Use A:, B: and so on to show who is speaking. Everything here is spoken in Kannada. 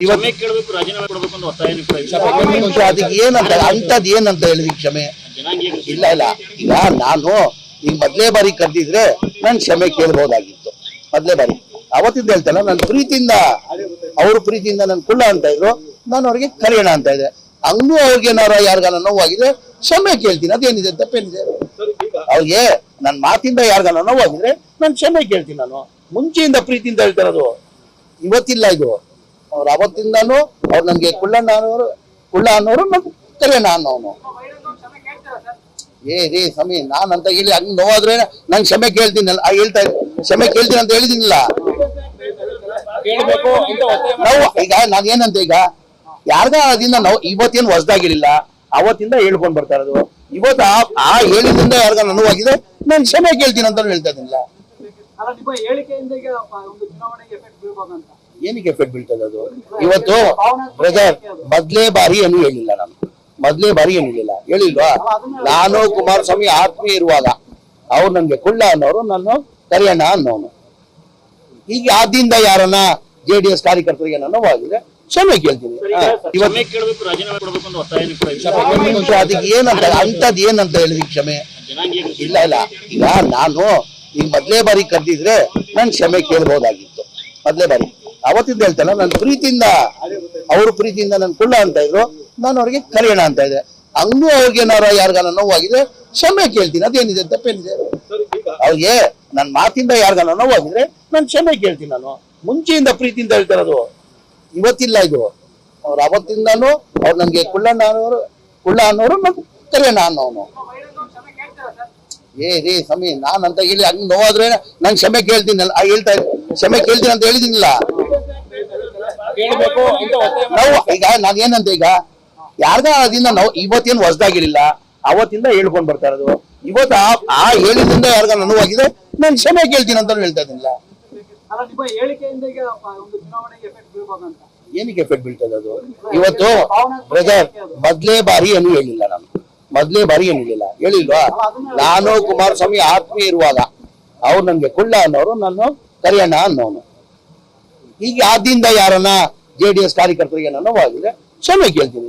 A: ಇವತ್ತು
B: ಕೇಳಬೇಕು ರಾಜೀನಾಮೆ ಕೊಡಬೇಕು ಅಂತ ಒತ್ತಾಯ
A: ಒಂದು ನಿಮಿಷ ಅದಕ್ಕೆ ಏನಂತ ಅಂತದ್ ಏನಂತ ಹೇಳಿದ್ವಿ ಕ್ಷಮೆ? ಇಲ್ಲ ಇಲ್ಲ. ಈಗ ನಾನು ಈಗ ಮೊದಲೇ ಬಾರಿ ಕರೆದಿದ್ರೆ ನಾನು ಕ್ಷಮೆ ಕೇಳ್ಬಹುದಾಗಿತ್ತು ಮೊದ್ಲೇ ಬಾರಿ. ಅವತ್ತಿಂದ ಹೇಳ್ತಲ್ಲ ನನ್ ಪ್ರೀತಿಯಿಂದ ಅವ್ರ ಪ್ರೀತಿಯಿಂದ ನನ್ ಕುಳ್ಳ ಅಂತ ಇದ್ರು ನಾನು ಅವ್ರಿಗೆ ಕರೆಯೋಣ ಅಂತ ಇದೆ ಹಂಗೂ ಅವ್ರಿಗೆ ಏನಾರ ಯಾರಿಗಾನ ನೋವಾಗಿದ್ರೆ ಕ್ಷಮೆ ಕೇಳ್ತೀನಿ. ಅದೇನಿದೆ ತಪ್ಪೇನಿದೆ ಅವ್ರಿಗೆ ನನ್ ಮಾತಿಂದ ಯಾರಿಗಾನ ನೋವಾಗಿದ್ರೆ ನಾನು ಕ್ಷಮೆ ಕೇಳ್ತೀನಿ ನಾನು. ಮುಂಚೆಯಿಂದ ಪ್ರೀತಿಯಿಂದ ಹೇಳ್ತಾರದು ಇವತ್ತಿಲ್ಲ ಇದು. ಅವ್ರು ಅವತ್ತಿಂದಾನು ಅವ್ರು ನನ್ಗೆ ಕುಳ್ಳಣ್ಣ ಅನ್ನೋರು ಕುಳ್ಳ ಅನ್ನೋರು ಕರೆ ನಾನು ಅನ್ನೋನು. ಏ ರೀ ಸಮಿ ನಾನು ಅಂತ ಹೇಳಿ ಹಂಗ್ ನೋವಾದ್ರೆ ನಂಗೆ ಕ್ಷಮೆ ಕೇಳ್ತೀನಲ್ಲ ಆ, ಹೇಳ್ತಾ. ಕ್ಷಮೆ ಕೇಳ್ತೀನಿ ಅಂತ ಹೇಳಿದಿನಲ್ಲ. ನಾವು ಈಗ ನಾನ್ ಏನಂತ ಈಗ ಯಾರ್ಗ ಅದರಿಂದ ನಾವು ಇವತ್ತೇನು ಹೊಸದಾಗಿರ್ಲಿಲ್ಲ ಅವತ್ತಿಂದ ಹೇಳ್ಕೊಂಡ್ ಬರ್ತಾ ಇರೋದು. ಇವತ್ತು ಆ ಹೇಳಿದ್ರಿಂದ ಯಾರ್ಗ ನೋವಾಗಿದೆ ನಾನು ಕ್ಷಮೆ ಕೇಳ್ತೀನಿ ಅಂತ ಹೇಳ್ತಾ
C: ಅಲ್ಲ ನಿಮ್ಮ ಹೇಳಿಕೆಯಿಂದ ಈಗ ಒಂದು ಚುನಾವಣೆಗೆ ಎಫೆಕ್ಟ್ ಬೀಳ್ಬೋದಂತ.
A: ಏನಕ್ಕೆ ಎಫೆಕ್ಟ್ ಬೀಳ್ತದೆ ಅದು? ಇವತ್ತು ಬ್ರದರ್ ಮೊದ್ಲೇ ಬಾರಿ ಏನು ಹೇಳಿಲ್ಲ ನಾನು. ಮೊದ್ಲೇ ಬಾರಿ ಏನು ಹೇಳಿಲ್ಲ. ಹೇಳಿಲ್ವಾ? ನಾನು ಕುಮಾರಸ್ವಾಮಿ ಆತ್ಮೀಯ ಇರುವಾಗ ಅವ್ರು ನನ್ಗೆ ಕುಳ್ಳ ಅನ್ನೋರು ನಾನು ಕರಿಯಣ್ಣ ಅನ್ನೋನು. ಈಗ ಆದಿಂದ ಯಾರನ್ನ ಜೆ ಡಿ ಎಸ್ ಕಾರ್ಯಕರ್ತರಿಗೆ ನಾನು ಆಗಿದೆ ಕ್ಷಮೆ ಕೇಳ್ತೀನಿ. ಅದಕ್ಕೆ ಏನಂತ ಅಂತದ್ ಏನಂತ ಹೇಳಿದ್ವಿ ಕ್ಷಮೆ. ಇಲ್ಲ ಇಲ್ಲ. ಈಗ ನಾನು ಈಗ ಮೊದ್ಲೇ ಬಾರಿ ಕರೆದಿದ್ರೆ ನಾನು ಕ್ಷಮೆ ಕೇಳ್ಬೋದಾಗಿತ್ತು ಮೊದ್ಲೇ ಬಾರಿ. ಅವತ್ತಿಂದ ಹೇಳ್ತಾನೆ ನನ್ನ ಪ್ರೀತಿಯಿಂದ, ಅವ್ರ ಪ್ರೀತಿಯಿಂದ ನನ್ ಕುಳ್ಳ ಅಂತ ಇದ್ರು, ನಾನು ಅವ್ರಿಗೆ ಕರೆಯೋಣ ಅಂತ ಇದ್ದೆ ಹಂಗೂ ಅವ್ರಿಗೆ ಏನಾರ ಯಾರಿಗಾನ ನೋವಾಗಿದ್ರೆ ಕ್ಷಮೆ ಕೇಳ್ತೀನಿ. ಅದೇನಿದೆ ತಪ್ಪೇನಿದೆ ಅವ್ರಿಗೆ ನನ್ನ ಮಾತಿಂದ ಯಾರಿಗಾನ ನೋವಾಗಿದ್ರೆ ನಾನು ಕ್ಷಮೆ ಕೇಳ್ತೀನಿ ನಾನು. ಮುಂಚೆಯಿಂದ ಪ್ರೀತಿಯಿಂದ ಹೇಳ್ತಾರದು ಇವತ್ತಿಲ್ಲ ಇದು. ಅವ್ರು ಅವತ್ತಿಂದಾನು, ಅವ್ರು ನನ್ಗೆ ಕುಳ್ಳಣ್ಣ ಅನ್ನೋರು, ಕುಳ್ಳ ಅನ್ನೋರು ನನ್ ಕರೆಯೋಣ ಅನ್ನೋನು. ಏ ರೇ ಸ್ವಾಮಿ ನಾನು ಅಂತ ಹೇಳಿ ಹಂಗ್ ನೋವಾದ್ರೆ ನಾನು ಕ್ಷಮೆ ಕೇಳ್ತೀನಲ್ಲ. ಆ, ಹೇಳ್ತಾ. ಕ್ಷಮೆ ಕೇಳ್ತೀನಿ ಅಂತ ಹೇಳಿದಿನಿಲ್ಲ. ನಾವು ಈಗ ನಾನ್ ಏನಂತ ಈಗ? ಯಾರ್ದ ಅದರಿಂದ ನಾವು ಇವತ್ತೇನು ಹೊಸದಾಗಿರ್ಲಿಲ್ಲ? ಅವತ್ತಿಂದ ಹೇಳ್ಕೊಂಡ್ ಬರ್ತಾ ಇರೋದು. ಇವತ್ತು ಆ ಆ ಹೇಳಿದಿಂದ ಯಾರ್ಗ ನೋವಾಗಿದೆ? ನಾನು ಕ್ಷಮೆ ಕೇಳ್ತೀನಿ ಅಂತ ಹೇಳ್ತಾ
C: ಇದ್ದಿಲ್ಲ
A: ಏನಕ್ಕೆ ಎಫೆಕ್ಟ್ ಬೀಳ್ತದೆ ಅದು? ಇವತ್ತು ಬ್ರದರ್ ಮೊದ್ಲೇ ಬಾರಿ ಏನು ಹೇಳಿಲ್ಲ. ಮೊದ್ಲೇ ಬಾರಿ ಏನಿಲ್ಲ. ಹೇಳಿಲ್ವಾ? ನಾನು ಕುಮಾರಸ್ವಾಮಿ ಆತ್ಮೀಯ ಇರುವಾಗ ಅವ್ರು ನನ್ಗೆ ಕುಳ್ಳ ಅನ್ನೋರು, ನಾನು ಕರಿಯಣ್ಣ ಅನ್ನೋನು. ಈಗ ಆದ್ದರಿಂದ ಯಾರನ್ನ ಜೆ ಡಿ ಎಸ್ ಕಾರ್ಯಕರ್ತರಿಗೆ ನಾನು ಹೋಗಿದ್ರೆ ಕ್ಷಮೆ ಕೇಳ್ತೀನಿ.